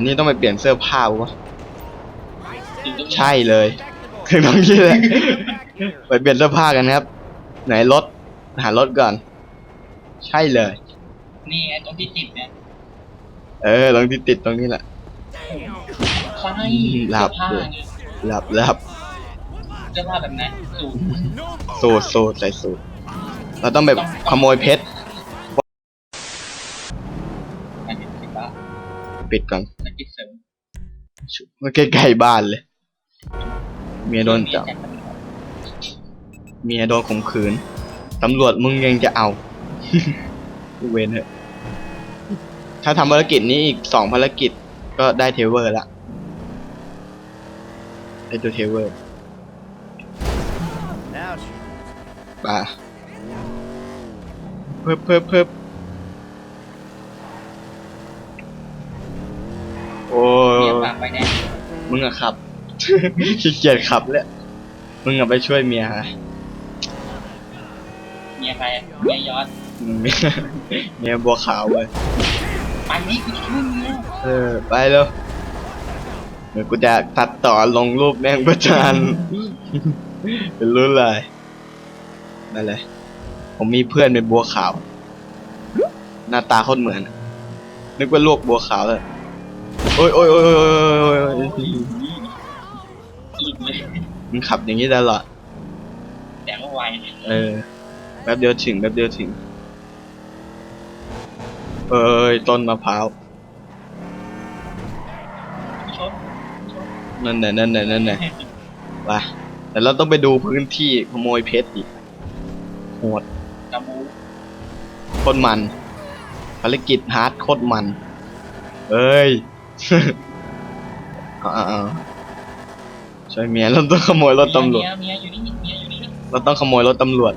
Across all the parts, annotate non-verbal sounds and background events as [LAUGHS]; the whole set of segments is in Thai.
ปึ๊บอ่าอันนี้ต้องไปเปลี่ยนเสื้อผ้าวะใช่เลยถึงตรงนี้เลยไปเปลี่ยนเสื้อผ้ากันครับ ไหนรถหารถก่อน ใช่เลย นี่ไงตรงที่ติดเนี่ยเออตรงที่ติดตรงนี้แหละใช่หลับเสื้อผ้าเลยไงหลับหลับเสื้อผ้าแบบไหนสูทสูตรสูตรใส่สูตรเราต้องแบบขโมยเพชร ปิดก่อนสกิดเสริมมันใกล้ๆบ้านเลย เมียโดนจับ เมียโดนข่มขืน ตำรวจมึงยังจะเอา เวนเถอะ ถ้าทำภารกิจนี้อีกสองภารกิจก็ได้เทเวอร์ละได้ตัวเทเวอร์ Now she ป่ะเพิ่มเพิ่มเพิ่ม โอ้เมียฝากไปแน่มึงอะขับ ขี้เกียจขับแล้วมึงอะไปช่วยเมียฮะเมียใครอะเมียยอดมึงเมียเมียบัวขาวเว้ยไปนี่กูช่วยเมียเออไปแล้วเดี๋ยวกูจะตัดต่อลงรูปแม่งประจานเป็นรู้เลยนั่นเลยผมมีเพื่อนเป็นบัวขาว หน้าตาโคตรเหมือนอะนึกว่าลวกบัวขาวเลย โอ้ยโอ้ยโอ้ยโอ้ยโอ้ยโอ้ยหลุดเลยมึงขับอย่างนี้ตลอดแต่ว่าไวเออแป๊บเดียวถึงแป๊บเดียวถึง เอ้ยต้นมะพร้าวชดนั่นแหละนั่นแหละนั่นแหละไปแต่เราต้องไปดูพื้นที่ขโมยเพชรอีกโหดกระบูโคตรมัน ภารกิจฮาร์ดโคตรมัน เอ้ย เอาเอาเอาช่วยเมียเราต้องขโมยรถตำรวจ เมียเมียอยู่นี่เมียอยู่นี่เราต้องขโมยรถตำรวจ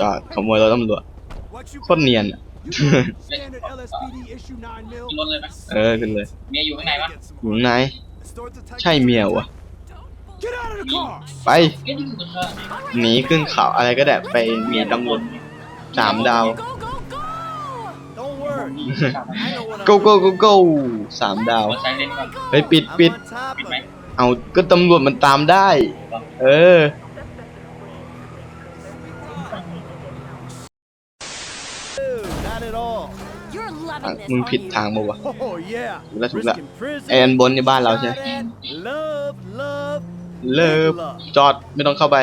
จอดขโมยรถตำรวจ What you โคตรเนียนอะ You know standard LSPD issue 9 mil. ขึ้นรถเลยไหมเออขึ้นเลยเมียอยู่ข้างในปะอยู่ไหน Start to type ใช่เมียวะ Get out of the car. ไปเอ๊ะนี่คือเธอหนีขึ้นเขาอะไรก็ได้ไปหนีตำรวจสามดาว Go, go, go! Don't worry. นี่ I know what I'm โกโก้โกโก้สามดาวหัวใจเล่นก่อนเฮ้ยปิด I'm ปิด on top ปิด of ไหม it. เอาก็ตำรวจมันตามได้ เออ Dude, not at all. You're อะ loving this, มึง aren't ผิด you? ทางปะวะ Oh yeah. ถูกแล้วถูกแล้ว Risking prison. ไออันบนในบ้านเราใช่ไหม Shot at. Love, love, เลิฟ love. จอดไม่ต้องเข้าไป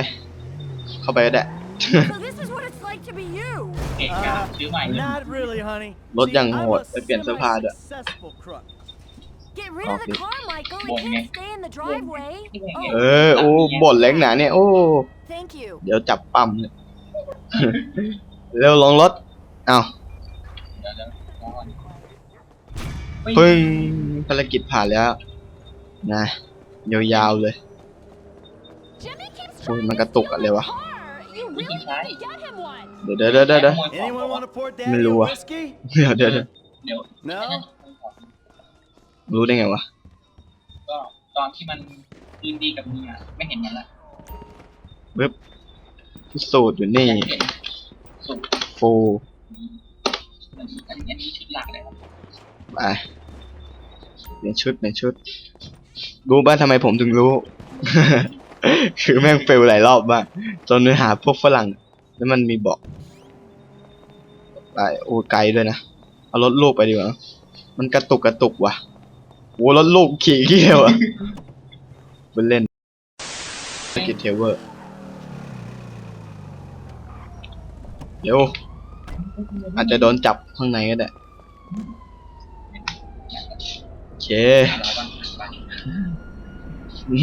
เข้าไปก็ได้ So this you. เก่งนะซื้อใหม่เลย Not really, honey. รถยัง See, โห I'm ด a ไปเปลี่ยนเสื้อผ้าด้วย semi-successful crook. Get rid of the Okay. car, Michael. Boy, It can't man. stay in the driveway. เออโอ้บ่นแรงหนาเนี่ย โอ้ Thank you. เดี๋ยวจับปั๊มเนี่ยเร็วลงรถ เอาเดี๋ยวเดี๋ยวรอก่อนปึ้งภารกิจผ่านแล้ว นะ ยาวๆเลย Jimmy keeps โอ้ย trying มัน to กระตุก steal อะไร his วะ car. You really need to get him one. เดี๋ยวเดี๋ยวเดี๋ยวเดี๋ยวเดี๋ยวขโมยของ Anyone want to pour daddy Me a lùa. whiskey? เดี๋ยวเดี๋ยวเดี๋ยวเดี๋ยว No? รู้ได้ไงวะ ก็ตอนที่มันคืนดีกับเมียไม่เห็นมันละปึ๊บพิสูจน์อยู่นี่เห็นสุดฟูอันนี้อันนี้ชุดหลักเลยครับไปเปลี่ยนชุดเปลี่ยนชุด รู้ป่ะทำไมผมถึงรู้ คือแม่งเฟลหลายรอบมากจนไปหาพวกฝรั่ง แล้วมันมีบอกไปโอ้ไกลด้วยนะ เอารถลูกไปดีกว่า มันกระตุกกระตุกว่ะโอ้รถลูกขี่เกี้ยวอะเป็นเล่นกิทเทเวอร์เดี๋ยวอาจจะโดนจับข้างในก็ได้โอเค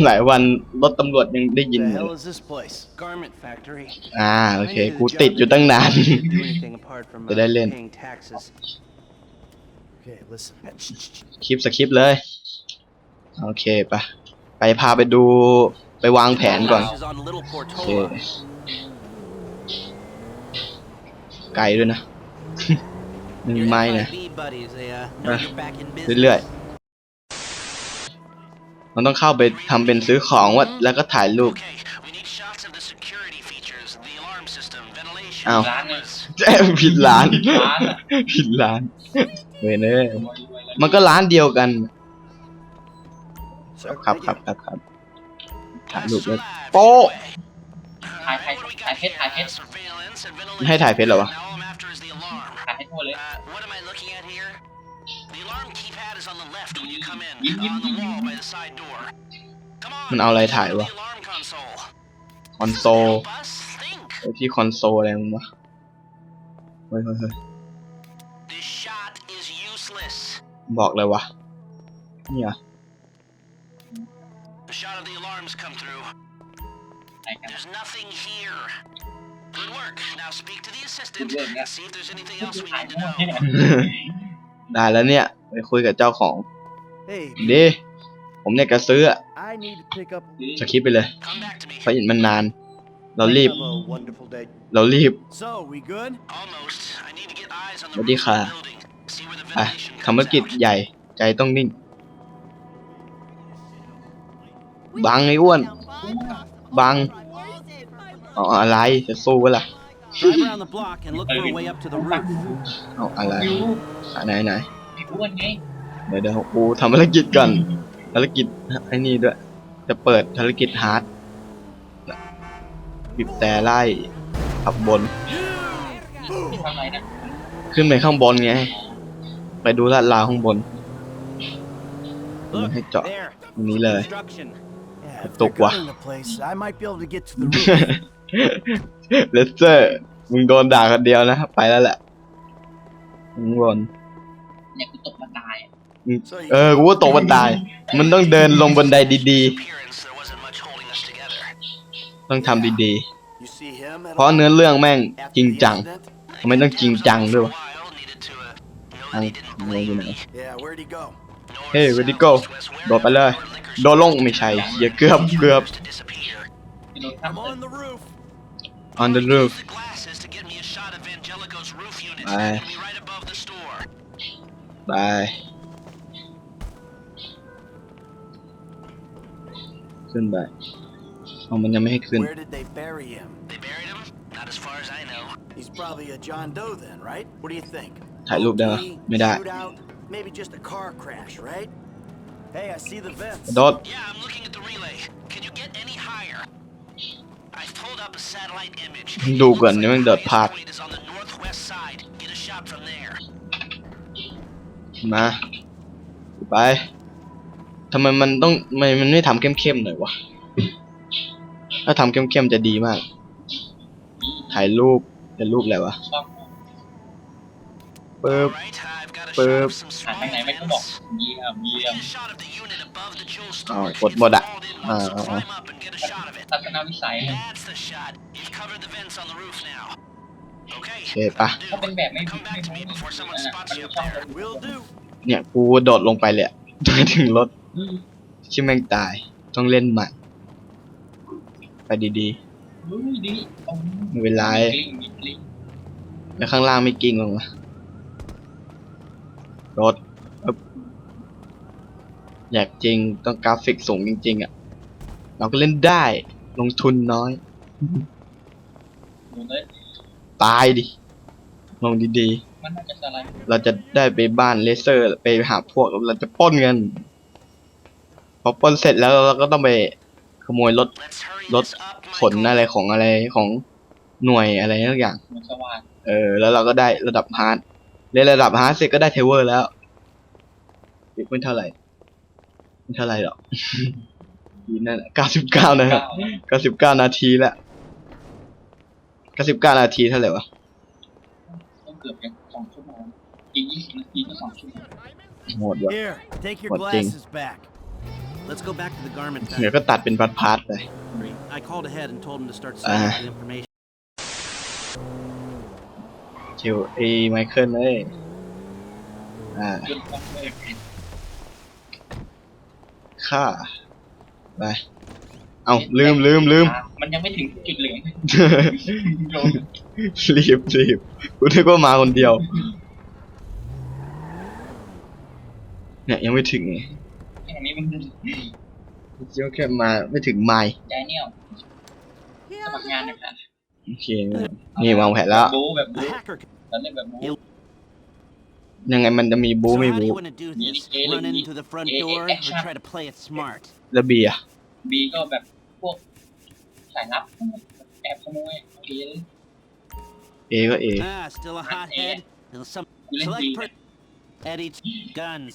หลายวันรถตำรวจยังได้ยิน The เลย hell is this place? Garment factory. อ่าโอเค กูติดอยู่ตั้งนาน Do anything apart from uh, Did I learn? paying taxes. Okay, listen. คลิปสคริปต์เลย โอเคปะไปพาไปดูไปวางแผนก่อน Is on Little โอเค Portola. ไกลด้วยนะมี Your ไม้นะ FIB buddies, they uh, know Ah, you're back in business. เรื่อยๆ มันต้องเข้าไปทำเป็นซื้อของว่าแล้วก็ถ่ายรูป Okay, we need shots of the security features, the alarm system, ventilation. อ้าวร้านเนี่ยแจ้งผิดร้าน ร้านอะผิดร้านเว้ยเนยรวยรวยแล้วมันก็ร้านเดียวกัน Sir, ครับ thank ครับ you. ครับครับถ่ายรูป Pass แล้ว alive, โป๊ะถ่ายถ่ายถ่ายเพชรถ่ายเพชร Surveillance and ให้ถ่ายเพชรเหรอวะ Now all I'm after is the alarm. ถ่ายให้ทั่วเลย Uh, what am I looking at here? The alarm keypad is on the left when you come in, Yep, yep, on the yep, wall yep. by the side door. Come on. มันเอาอะไร show ถ่าย me วะ the alarm console. คอนโซล Help us think. ไอ้ที่คอนโซลอะไรมึงวะเฮ้ยเฮ้ยเฮ้ย This shot is useless. บอกเลยวะเนี่ย The shot of the alarms come through. ถ่ายกัน There's nothing here. Good work. Now speak to the assistant Good work, yeah. and see if there's anything ก็ else คือ we ถ่าย need ทั้ to งหมดที่ know. [LAUGHS] ไหนได้แล้วเนี่ย ไปคุยกับเจ้าของ Hey, ดีผมเนี่ยกระซื้ออะ I need to pick up. สคริปต์ไปเลย Come back to me. เพราะเห็นมันนาน เรารีบ Have a wonderful day. เรารีบ So, we good? Almost. I need to get eyes on the สวัสดี roof ค่ะ of the building. See where the อะ ventilation คำว่า comes กิจ out. ใหญ่ ใจต้องนิ่ง บังไอ้อ้วน บัง เอาอะไร จะสู้วะล่ะ Drive around the block and look for a way up to the roof. เอาอะไรวิวอะไหนไหนพี่อ้วนไงเดี๋ยวเดี๋ยวกูทำภารกิจก่อนภารกิจไอ้นี่ด้วย จะเปิดภารกิจฮาร์ดบีบแต่ไล่ขับบนพี่ทำอะไรนะขึ้นไปข้างบนไง ไปดูลาดราวข้างบน Look, Hey, Doc. there. ตรงนี้เลย Construction. Yeah, if Tục they're quá. gunning the place, I might be able to get to the roof. เลสเตอร์ มึงโดนด่าคนเดียวนะ ไปแล้วแหละข้างบนเนี่ยกูตกมาตายอะ So you เออ กูว่าตกบันไดมันต้องเดินลงบันไดดี Appearance, there wasn't much holding us together. ๆต้องทำดี you see him ๆ at เพราะ all เนื้อเรื่องแม่ง after จริง the จัง incident? ทำไมต้องจริงจังด้วยวะ While needed to, uh, know ทาง that he didn't ทางอะไรอยู่ blame ไหน me. Yeah, where'd he go? North, เฮ้ย where'd he south, go? east, west, โดดไปเลย wherever liquor โดนลงไม่ใช่อย่าเกือบเกือบ to disappear. พี่โดนทับ I'm เลย on the roof. On the roof Use the glasses to get me a shot of Angelico's roof unit. Aye. It'll be right above the store. ไปขึ้นไปเอามันยังไม่ให้ขึ้น Where did they bury him? They buried him? Not as far as I know. He's probably a John Doe then, right? What do you think? ถ่ายรูปได้ปะ OD, ไม่ได้ Shootout? Maybe just a car crash, right? Hey, I see the vents. โดด Yeah, I'm looking at the relay. Can you get any higher? I've pulled up a satellite image. ดูก่อน Looks นี่ like มัน the เดิด highest พลาด point is on the northwest side. Get a shot from there. มาไปทำไมมันต้องทำไมมันไม่ทำเข้มๆหน่อยวะถ้าทำเข้มๆจะดีมาก ถ่ายรูปเป็นรูปอะไรวะชอบ ปึ๊บ Alright, I've got a Burp. shot of some ถ่าย small ทางไหนไม่ต้องบอก vents. เยี่ยมเยี่ยม Get a shot of the unit above the jewel store. Oh, If what- you what that- called in Ah, once, ah, ah. climb up and get a shot of it. ทัศนวิสัยเลย That's the shot. You've covered the vents on the roof now. Okay. โอเคปะถ้าเป็นแบบไม่ Come back to me before someone นั่นน่ะ spots มัน you ดู up ช่อง there. Will do. เนี่ยกูโดดลงไปเลยอะไปถึงรถชิแม่งตาย ต้องเล่นใหม่ ไปดีดูดิโอ้ๆไม่เป็นไรกลิ้งมีกลิ้งแล้วข้างล่างไม่กิ้งลงมา รถปึ๊บอยากจริงต้องกราฟิกสูงจริง ๆ อะ เราก็เล่นได้ ลงทุนน้อยดูเลยตายดิ ลงดีมันน่าจะสไลด์ๆเราจะได้ไปบ้านเลเซอร์ ไปหาพวกเราจะปล้นกันพอปล้นเสร็จแล้วเราก็ต้องไปขโมยรถ Let's hurry รถ this up, ขนอะไรของอะไรของหน่วยอะไรทุกอย่างเหมือนสว่างเออ แล้วเราก็ได้ระดับฮาร์ด เรียนระดับฮาร์ดเสร็จก็ได้เทเวอร์แล้วอีกไม่เท่าไหร่ไม่เท่าไหร่หรอกอีนั่นเก้าสิบเก้านะครับเก้าเก้าสิบเก้านาทีละเก้าสิบเก้านาทีเท่าไหร่วะต้องเกือบจะสองชั่วโมงอีกยี่สิบนาทีก็สองชั่วโมงหมดวะ Here, take your What thing? glasses back. Let's go back to the garment เดี๋ยว factory. ก็ตัดเป็นพาร์ทๆไป I called ahead and told him to start Ah. sending the information. ชิวเอไมเคิลเลย อ่าจนต้องเลยค่าไปเอาลืมลืมลืมมันยังไม่ถึงจุดเหลืองโดนรีบรีบกูนึกว่ามาคนเดียว เนี่ยยังไม่ถึงไงอย่างนี้มันคิดว่าแค่มาไม่ถึงไมล์แดเนียลสมัครงานนะคะ โอเคนี่วางแผนแล้ว บู๊แบบ The บู๊ hacker. ตอนเล่นแบบบู๊ยังไงมันจะมีบู๊ So ไม่ how do บู๊ you want to do this? Yeah, Run yeah, into the front yeah, door yeah, or yeah. try to play it smart? แล้วบีอะบีก็แบบพวกสายลับแอบขโมยโอเคเลยเอก็เอ Ah, still a hothead? And some กูเล่นบี select per- Eddie guns.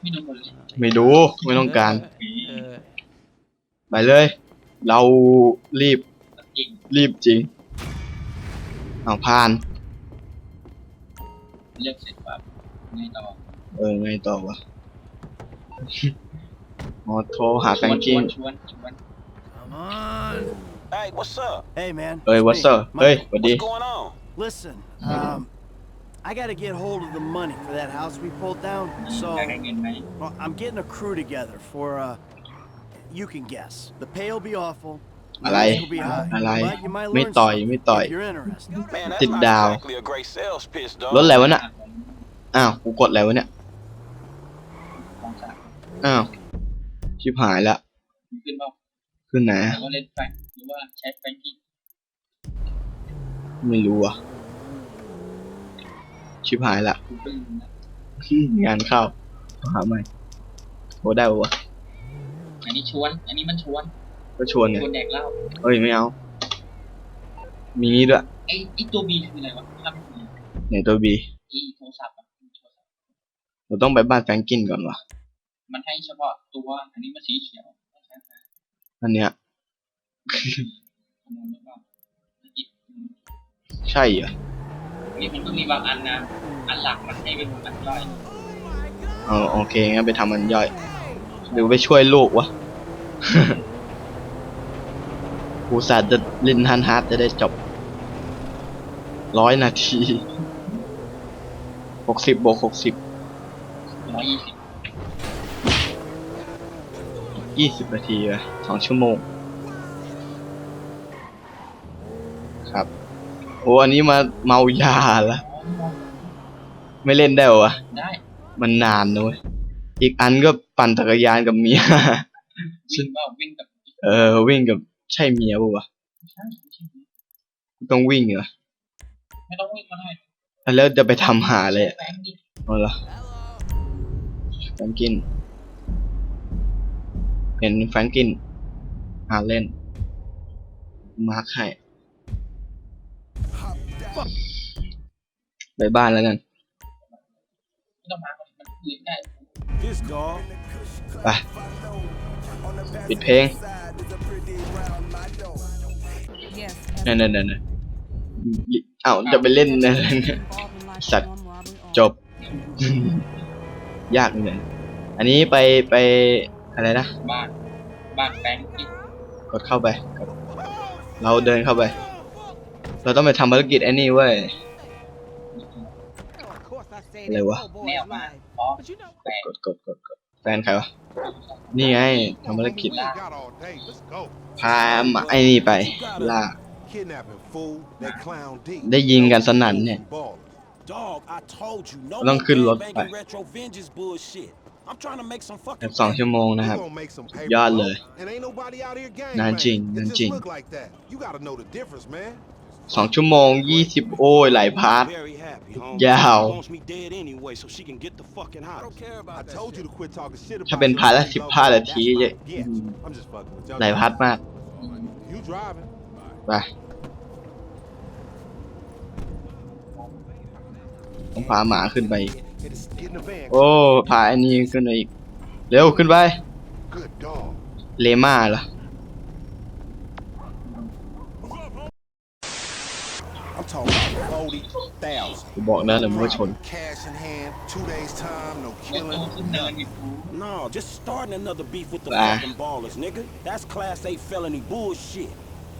ไม่โดนหมดเลยไม่ดู ไม่ต้องการบีไปเลย เรารีบ จริงรีบจริงเอาผ่าน เลือกเสร็จปั๊บไงต่อเออไงต่อวะ อ๋อโทรหาแฟรงกิ้งชวนชวนชวน Come on. Hey, what's up? Hey, man. เอ้ย it's what's me, up เฮ้ย Michael. สวัสดี What's going on? Listen, um, I gotta get hold of the money for that house we pulled down. อยาก So, ได้เงินไหม well, I'm getting a crew together for, uh, you can guess. The pay will be awful. The อะไร risk will be high, อะไร but you might ไม่ learn ต่อย something ไม่ต่อย if you're interested. Man, that's Sit not down. exactly a great sales pitch, dog. รถอะไรวะน่ะ อ้าว กูกดอะไรวะเนี่ยของสากอ้าว ชิบหายละ ขึ้นเปล่าขึ้นไหนหอะรือว่าเล่นแฟงหรือว่าใช้แฟงกิ้งไม่รู้อะ ชิบหายละกูก็ลืมนะงานเข้าหาใหม่โอ้ได้ปะวะ อันนี้ชวน อันนี้มันชวน ก็ชวนไงชวนแดกเหล้าเอ้ยไม่เอา มีนี้ด้วยไอ้ไอ้ตัวบีคืออะไรวะทำคือไหนตัวบีไอ้โทรศัพท์อะโทรศัพท์เราต้องไปบ้านแฟรงกินก่อนวะมันให้เฉพาะตัวอันนี้มันสีเขียวไม่ใช่ไหมอันเนี้ยขโมยหรือเปล่าอีกใช่เหรอนี่มันก็มีบางอันนะ อันหลักมันให้เป็นอันย่อยเอาโอเคงั้นไปทำมันย่อยหรือไปช่วยลูกวะ กูสาจะเล่นฮันฮาร์ดจะได้จบร้อยนาทีหกสิบบวกหกสิบร้อยยี่สิบยี่สิบนาทีอะสองชั่วโมง ครับ โอ้อันนี้มาเมายาละไม่เล่นได้เหรอวะได้ มันนานนะเว้ยอีกอันก็ปั่นจักรยานกับเมียวิ่งว่าวิ่งกับ เออ วิ่งกับ ใช่เมียปะวะใช่ไม่ใช่ต้องวิ่งเหรอไม่ต้องวิ่งก็ได้แล้วจะไปทำหาเลยอะแฟงดิเอาละแฟรงกินเป็นแฟรงกิน หาเล่น มาร์คให้ไปบ้านแล้วกัน ไม่ต้องมาก็มันคืนได้ This dog. ไป ปิดเพลง Yes. นั่นนั่นนั่นอ้าวจะไปเล่นนะสัตว์จบ ยากเลยอันนี้ไปไปอะไรนะ บ้านบ้านแฟงดิกดเข้าไปกดเราเดินเข้าไป เราต้องไปทำภารกิจไอ้นี่เว้ยอะไรวะแนวมาเพราะแฟงกดกดกดกดแฟนใครวะ นี่ไงทำภารกิจ We ain't got all day. Let's go. พาไอ้นี่ไปล่า Kidnapping fool. That clown D. ได้ยิงกันสนั่นเนี่ย Ball. Dog, I told you, no ต้อง more ขึ้นรถไป gangbanging retro vengeance bullshit. I'm trying to make some แบ fucking บสองชั่วโมงนะครับ We gonna make some paper. ยอดเลย bro. And ain't nobody out here gang นานจริง banging. นาน It จริง just look like that. You gotta know the difference, man. สองชั่วโมงยี่สิบโอ้ยหลายพาร์ท Very happy, homie. Yeah. She wants me dead anyway, so she can get the fucking house. I don't care about I told you to quit talking shit about ถ้าเป็นพาร์ทละ yourself, สิบ you ห้า know, นาที that's จะ fine. Yeah, I'm just fucking with you. หลายพาร์ทมาก You driving. ไปต้องพาหมาขึ้นไปอีก Get in the van. โอ้พาไอ้นี่ขึ้นไปอีก เร็วขึ้นไป Good dog. เลม่าเหรอ I'm talking about 40,000. กูบอกนะเดี๋ยวมึงก็ชน Cash in hand, two days time, no ไอ้ตัว killing. ขึ้นเนินอยู่กู No, just starting another beef with the Ah. fucking ballers, nigga. That's class A felony bullshit.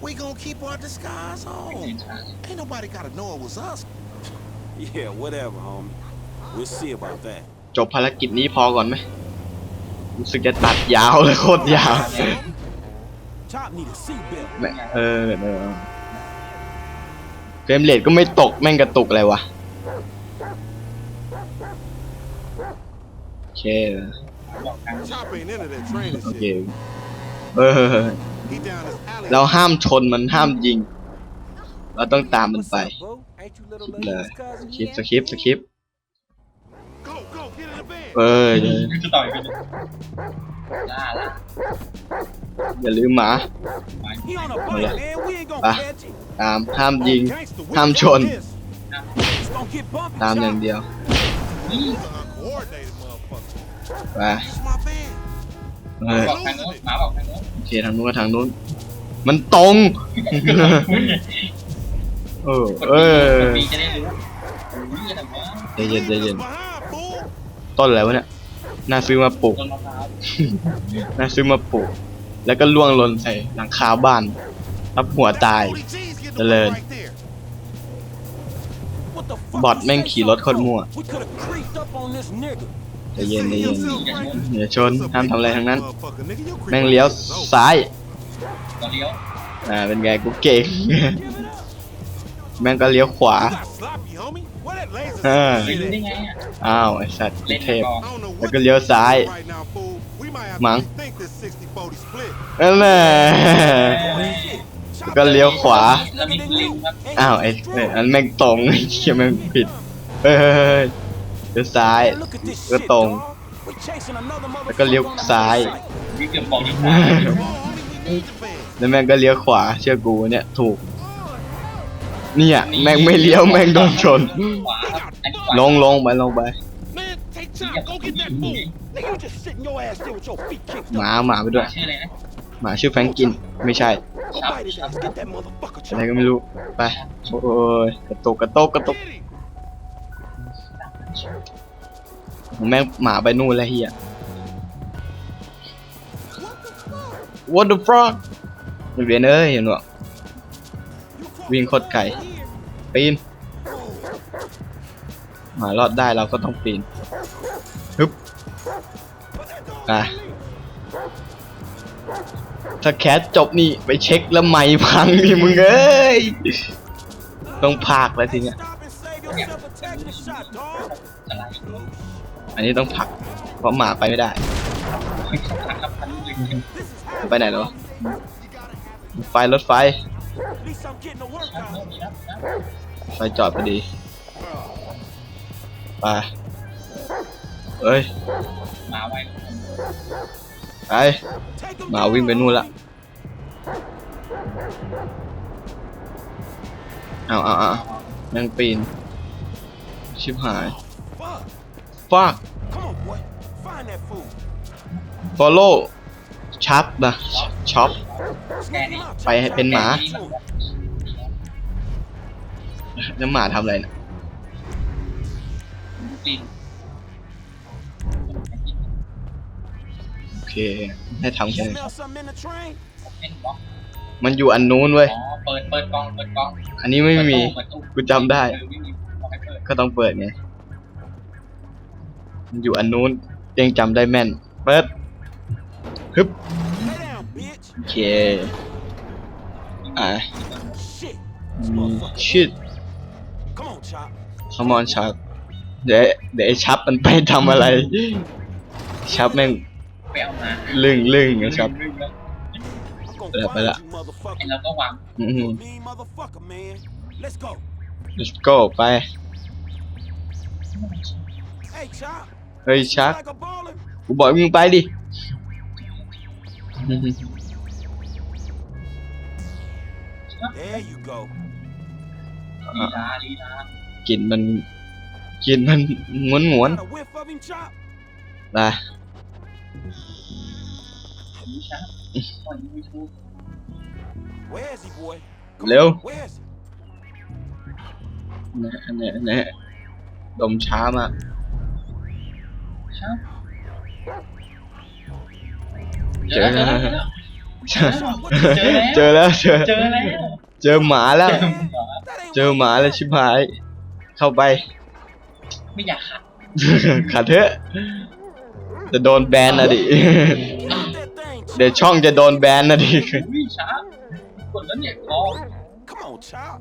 We gonna keep our disguise เนิ on. นช้า Ain't nobody gotta know it was us. Yeah, whatever, homie. We'll see about that. จบภารกิจนี้พอก่อนไหมรู้สึกจะตัดยาวเลยโคตรยาว Chop need a seatbelt. แม่งเออเออ เฟรมเรทก็ไม่ตกแม่งกระตุกอะไรวะโอเคบอกกัน Chop ain't into that training โอเค shit. เออ He He down this alley. เราห้ามชนมันห้ามยิง เราต้องตามมัน What's ไป up, bro? Ain't you little เลย lady's cousin คลิป yet? สคริปต์สคริปต์ Go, go, get in the bed. เอ้ยจะต่อยกันล่าละ อย่าลืมหมา He on a bike, man. We ain't gonna Ah. catch him. ตามห้ามยิง Gangster, we ห้ามชน this. It's gonna get bumpy. ตามอย่าง chop. เดียวนี่ He's an uncoordinated motherfucker. ไป It's my bed. เฮ้ยบอกทางโน้นหมาบอกทางโน้นโอเคทางนู้นกับทางนู้น มันตรง เออ เออปีจะได้รู้รู้กันแต่ว่าใจเย็นใจเย็น Behind, fool. ต้นอะไรวะเนี่ย น่าซื้อมาปลูกต้นมะพร้าวน่าซื้อมาปลูก แล้วก็ล่วงล่นใส่หลังคาบ้านรับหัวตายเจริญบอดแม่งขี่รถคนมั่วจะเย็นใจเย็นอย่าชนห้ามทำอะไรทั้งนั้น แม่งเลี้ยวซ้ายอ่าเป็นไงกูเก่งแม่งก็เลี้ยวขวาอ้าวไอ้สัตว์เทพแล้วก็เลี้ยวซ้ายมั้ง fool. We might have Mang. to rethink this 60-40 split. นั่นแหละก็เลี้ยวขวา แล้วมีลิงครับอ้าวไอ้เอ้ยอันแม่งตรงไอ้เหี้ยแม่งผิดเฮ้ยเฮ้ยเฮ้ยเลี้ยวซ้าย Man, look at this ก็ shit, ตรง dawg. We chasing another แล้วก็เลี้ยว motherfucker on the ซ้าย motorcycle. วิ่งเกือบบอกดีกว่า Come on, homie, we need the bed. แล้วแม่งก็เลี้ยวขวาเชื่อกูเนี่ยถูก เนี่ยแม่งไม่เลี้ยวแม่งโดนชน ขวาครับอันนี้ขวาลงลงไปลงไป Man, take time. Go get that fool. Nigga, you just sitting your ass there with your feet kicked ห up. มาหมาไปด้วย ชื่ออะไรนะหมาชื่อแฟรงกิน ไม่ใช่ Go bite his ass. Get that motherfucker อะไร chopped. ก็ไม่รู้ ไป โอ้ยกระตุกกระตุกกระตุก Get him. แม่งหมาไปนู่นแล้วเฮีย What the fuck มันเวียนเอ้ยเห็นวะวิ่งโคตรไกลปีน หมารอดได้เราก็ต้องปีนฮึบ อะถ้าแคสจบนี่ไปเช็คแล้วไม่พังนี่มึงเอ้ย ต้องพากแล้วทีเนี้ยอะไรอันนี้ต้องผัก เพราะหมาไปไม่ได้ ไปไหนแล้ววะรถไฟรถไฟ ไฟจอดพอดี ไปเอ้ย มาไว ไปมาวิ่งไปนู่นละเอาเอาเอาแมงปีน ชิบหายฟาก Follow ชับนะช็อปไปเป็นหมา แล้วหมาทำอะไรนะปีน เคให้ทำแค่ You นี้ smell something in the train? เป็นบล็อกมันอยู่อันนู้นเว้ย อ๋อเปิดเปิดกล่องเปิดกล่องอันนี้ไม่มี เปิดตู้กูจำได้ เออไม่มีบอกให้เปิดก็ต้องเปิดไงมันอยู่อันนู้นยังจำได้แม่น เปิดฮึบ Lay down, bitch. โอเค อะ Shit. ชิด Come on, Chop. ขมอนชับเดี๋ยวเดี๋ยวไอ้ชับมันไปทำอะไร ชับแม่ง ไปเอามาลึ่งลึ่งไงชับลึ่งๆแล้ว I'm gonna Bella, find bella. you, motherfucker. ไอ้เราก็วางอืม You a mean motherfucker, man. Let's go. let's go ไป Hey, Chop. เฮ้ยชัก Like a baller. กูบอกให้มึงไปดิ There you go. ลีลาลีลากลิ่นมันกลิ่นมันงวนงวน Got a whiff of him, Chop? ๆไป ลีชาก่อนยูทูบ Where is he, boy? Come เร็ว on, Where is he? นะนะนะดมช้ามากชาเจอแล้วเจอแล้วเจอแล้วเจอเจอแล้วเจอหมาแล้ว That ain't เจอหมาแล้วชิบหาย เข้าไป ไม่อยากขัดขัดเถอะ จะโดนแบนนะดิ what that thing, เดี๋ยวช่องจะโดนแบนนะดิอุ้ยช้ากดแล้วเนี่ยคอ Come on, Chop.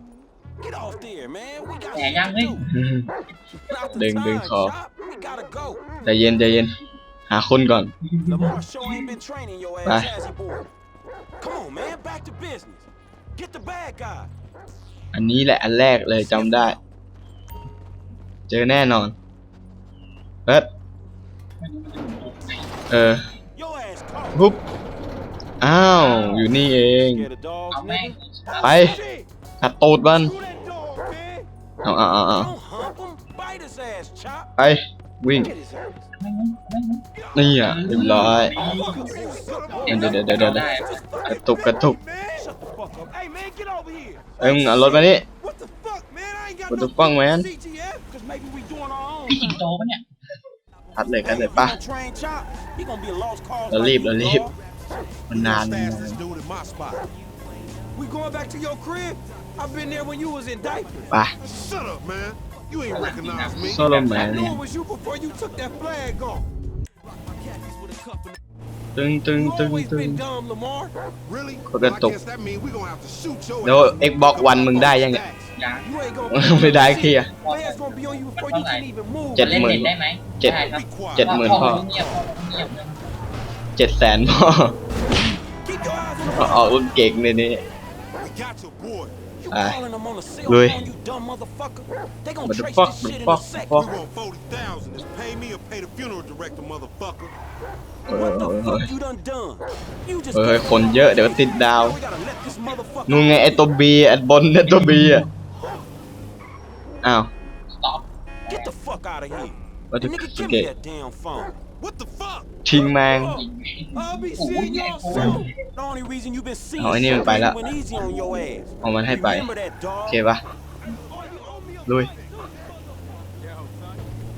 Get off there, man. We got แหม shit ยัง to เฮ้ย do. Not the Đừng- đừng time, khó. Chop. We gotta go. ใจเย็นใจเย็น หาคนก่อน Lamar sure ain't been training your ass, Bye. has he, boy? Come on, man. to business. Get the bad guy. อันนี้แหละอันแรกเลยจำได้ เจอแน่นอนเอิด ไม่รู้มันจะหมุนตัวไหน เออ Your ass caught. ปุ๊บอ้าว อยู่นี่เอง Scared of dogs, เอาแม่ง nigga? ไป Shit. ขัดตูดมัน Who that dog, man? เอาเอาเอาเอา Don't hump him. Bite his ass, chop. ไปวิ่ง Get his ass. ไม่รู้ไม่รู้นี่อะเรียบร้อยเดี๋ยวเดี๋ยวเดี๋ยวเดี๋ยวได้กระตุกกระตุก Man, shut the fuck up. Hey, man, get over here. เอ้ยมึงเอารถมานี่ What the fuck, man? I ain't got What no the fuck, man? CGF, cause maybe we doing our own. พี่สิงโตปะเนี่ย คัดเลยคัดเลย He ป่ะ gonna train chop. He gonna be a lost cause. เรา like รีบ you, เรารีบ dog. มันนาน Stash this dude in my spot. We going back to your crib? I've been there when you was in diapers. ไป Shut up, man. You ain't recognize me. โซโลแม I น knew it was you before you took that flag off. ตึงตึง You ตึง always ตึง been dumb, Lamar. Really? Có Well, cái I tục. guess that mean we gonna have to shoot your แล้ว ass. Xbox One มึงได้ยังเนี่ย ยัง You ain't gonna ไม่ได้เคลียร์ Flags gonna be on you before you can even move. เจ็ดเล่นหมื่นเน็ตได้ไหมเจ็ดได้ครับ Be quiet. เจ็ดหมื่นพ่อพ่อเงียบพ่อเงียบเรื่องเจ็ดแสนพ่อ Keep your eyes on the เอาเอารุ่นเก่งเลยนี่ We got your boy. You Ah. calling them on a cell Lui. phone, you dumb motherfucker. They gonna What the trace fuck, this the shit in fuck, a sec. fuck? We want 40,000. Just pay me or pay the funeral director, motherfucker. เออ What เอ the อเออ fuck you done done? You just เออคนเยอะเดี๋ยวติดดาว We gotta let this motherfucker นู่นไงไอตัวบีไอบนไอตัวบีอะ อ้าว สต็อป get the fuck out of here. What the Nigga, fuck give is me it? that damn phone. What the fuck? ทิ้งแมง I'll be โอ้โห seeing ใหญ่ y'all โคตร soon. The only reason you been seeing เอาไอ้นี่มันไปละ went easy on your ass. เอามันให้ไป Remember that โอ dog? เคปะลุย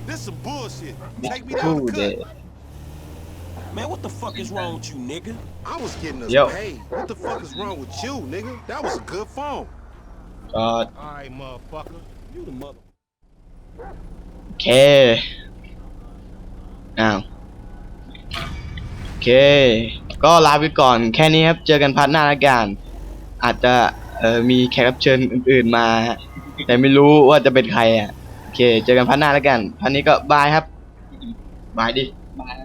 This some bullshit. Take me คู่ down เด the cut. Man, what the fuck is wrong with you, nigga? I was getting us Yo. paid. What the fuck is wrong with you, nigga? That was a good phone. ก็ All right, motherfucker. You the mother. โอเค อ้าว โอเค ก็ลาไปก่อนแค่นี้ครับ เจอกันพาร์ทหน้าละกัน อาจจะเอ่อมีแขกรับเชิญอื่นๆมาฮะแต่ไม่รู้ว่าจะเป็นใครอะ โอเค เจอกันพาร์ทหน้าละกันพาร์ทนี้ก็บายครับ บายดิมาแล้วครับ